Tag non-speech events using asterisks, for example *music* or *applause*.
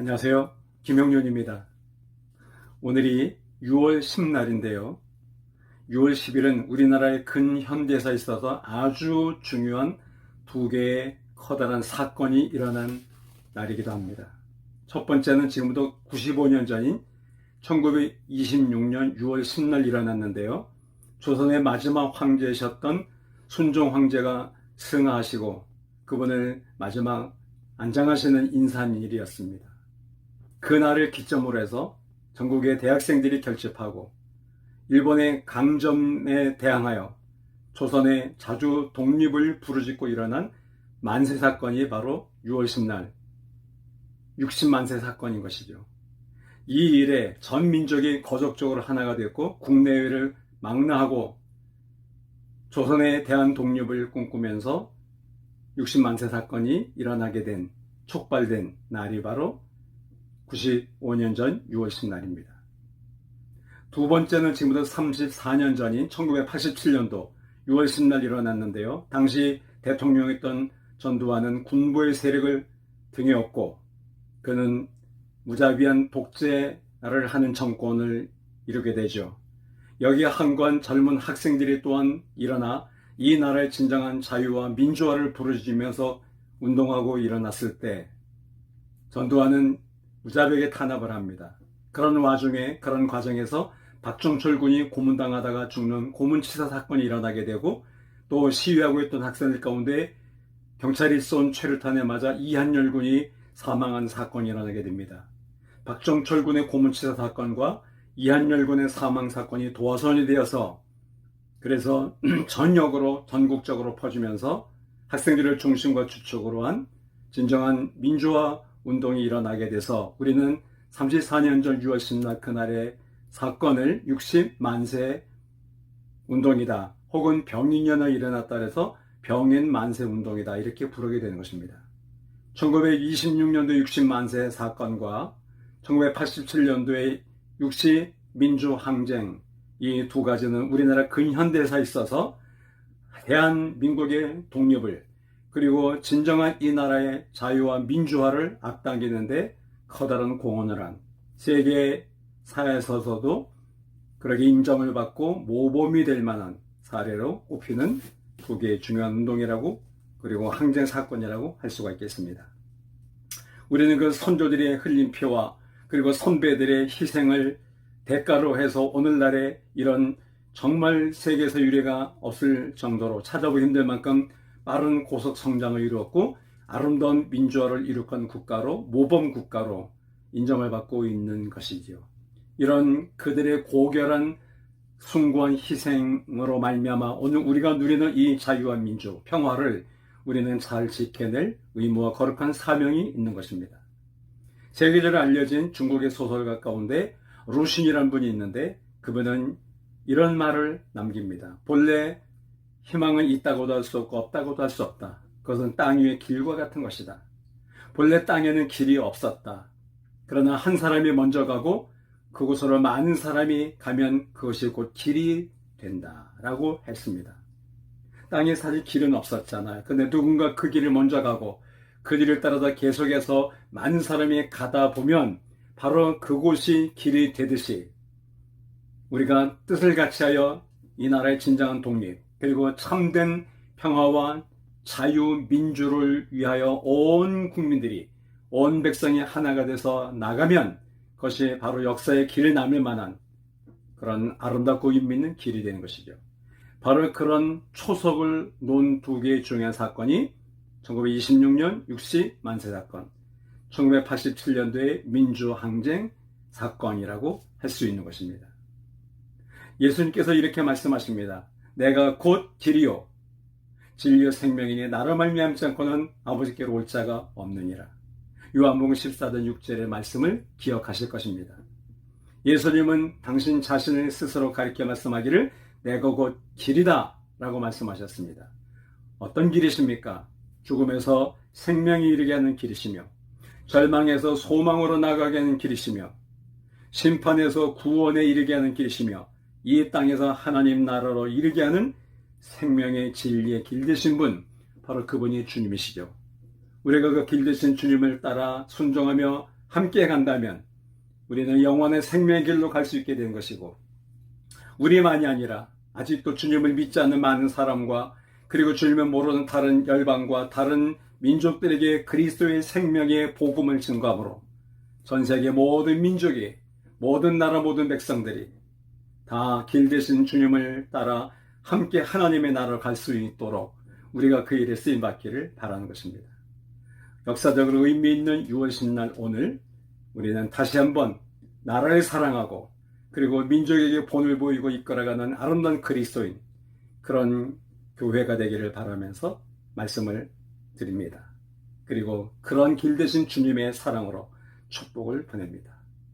안녕하세요. 김영윤입니다. 오늘이 6월 10날인데요. 6월 10일은 우리나라의 근현대사에 있어서 아주 중요한 두 개의 커다란 사건이 일어난 날이기도 합니다. 첫 번째는 지금부터 95년 전인 1926년 6월 10날 일어났는데요. 조선의 마지막 황제이셨던 순종 황제가 승하하시고 그분을 마지막 안장하시는 인산일이었습니다. 그날을 기점으로 해서 전국의 대학생들이 결집하고 일본의 강점에 대항하여 조선의 자주 독립을 부르짖고 일어난 만세 사건이 바로 6월 10날 60만세 사건인 것이죠. 이 일에 전 민족이 거적적으로 하나가 되었고 국내외를 망라하고 조선에 대한 독립을 꿈꾸면서 60만세 사건이 일어나게 된 촉발된 날이 바로 95년 전 6월 10날입니다. 두 번째는 지금부터 34년 전인 1987년도 6월 10날 일어났는데요. 당시 대통령이었던 전두환은 군부의 세력을 등에 업고 그는 무자비한 독재를 하는 정권을 이루게 되죠. 여기에 한관 젊은 학생들이 또한 일어나 이 나라의 진정한 자유와 민주화를 부르짖으면서 운동하고 일어났을 때 전두환은 무자비하게 탄압을 합니다. 그런 와중에 그런 과정에서 박종철 군이 고문당하다가 죽는 고문치사 사건이 일어나게 되고 또 시위하고 있던 학생들 가운데 경찰이 쏜 최루탄에 맞아 이한열 군이 사망한 사건이 일어나게 됩니다. 박정철 군의 고문치사 사건과 이한열 군의 사망 사건이 도화선이 되어서 그래서 *clears throat* 전역으로 전국적으로 퍼지면서 학생들을 중심과 주축으로 한 진정한 민주화 운동이 일어나게 돼서 우리는 34년 전 6월 10날 그날의 사건을 60만세 운동이다. 혹은 병인년에 일어났다 해서 병인 만세 운동이다. 이렇게 부르게 되는 것입니다. 1926년도 60만세 사건과 1987년도의 60 민주 항쟁 이 두 가지는 우리나라 근현대사에 있어서 대한민국의 독립을 그리고 진정한 이 나라의 자유와 민주화를 앞당기는데 커다란 공헌을 한 세계 사회에서도 그렇게 인정을 받고 모범이 될 만한 사례로 꼽히는 두 개의 중요한 운동이라고 그리고 항쟁 사건이라고 할 수가 있겠습니다. 우리는 그 선조들의 흘린 피와 그리고 선배들의 희생을 대가로 해서 오늘날의 이런 정말 세계에서 유례가 없을 정도로 찾아보기 힘들 만큼 빠른 고속 성장을 이루었고 아름다운 민주화를 이룩한 국가로 모범 국가로 인정을 받고 있는 것이지요. 이런 그들의 고결한 숭고한 희생으로 말미암아 오늘 우리가 누리는 이 자유와 민주, 평화를 우리는 잘 지켜낼 의무와 거룩한 사명이 있는 것입니다. 세계적으로 알려진 중국의 소설가 가운데 루신이라는 분이 있는데 그분은 이런 말을 남깁니다. 본래 희망은 있다고도 할 수 없고 없다고도 할 수 없다. 그것은 땅 위의 길과 같은 것이다. 본래 땅에는 길이 없었다. 그러나 한 사람이 먼저 가고 그곳으로 많은 사람이 가면 그것이 곧 길이 된다. 라고 했습니다. 땅에 사실 길은 없었잖아요. 근데 누군가 그 길을 먼저 가고 그 길을 따라서 계속해서 많은 사람이 가다 보면 바로 그곳이 길이 되듯이 우리가 뜻을 같이 하여 이 나라의 진정한 독립 그리고 참된 평화와 자유 민주를 위하여 온 국민들이 온 백성이 하나가 돼서 나가면 그것이 바로 역사의 길을 남을 만한 그런 아름답고 의미 있는 길이 되는 것이죠. 바로 그런 초석을 놓은 두 개의 중요한 사건이 1926년 60 만세 사건, 1987년도의 민주항쟁 사건이라고 할 수 있는 것입니다. 예수님께서 이렇게 말씀하십니다. 내가 곧 길이요 진리요 생명이니 나로 말미암지 않고는 아버지께로 올 자가 없느니라. 요한복음 14장 6절의 말씀을 기억하실 것입니다. 예수님은 당신 자신을 스스로 가리켜 말씀하기를 내가 곧 길이다 라고 말씀하셨습니다. 어떤 길이십니까? 죽음에서 생명이 이르게 하는 길이시며 절망에서 소망으로 나가게 하는 길이시며 심판에서 구원에 이르게 하는 길이시며 이 땅에서 하나님 나라로 이르게 하는 생명의 진리의 길 되신 분 바로 그분이 주님이시죠. 우리가 그 길 되신 주님을 따라 순종하며 함께 간다면 우리는 영원의 생명의 길로 갈 수 있게 되는 것이고 우리만이 아니라 아직도 주님을 믿지 않는 많은 사람과 그리고 주님을 모르는 다른 열방과 다른 민족들에게 그리스도의 생명의 복음을 증거함으로 전 세계 모든 민족이 모든 나라 모든 백성들이 다 길 대신 주님을 따라 함께 하나님의 나라로 갈 수 있도록 우리가 그 일에 쓰임 받기를 바라는 것입니다. 역사적으로 의미 있는 6월 10날 오늘 우리는 다시 한번 나라를 사랑하고 그리고 민족에게 본을 보이고 이끌어가는 아름다운 그리스도인 그런 교회가 되기를 바라면서 말씀을 드립니다. 그리고 그런 길 대신 주님의 사랑으로 축복을 보냅니다.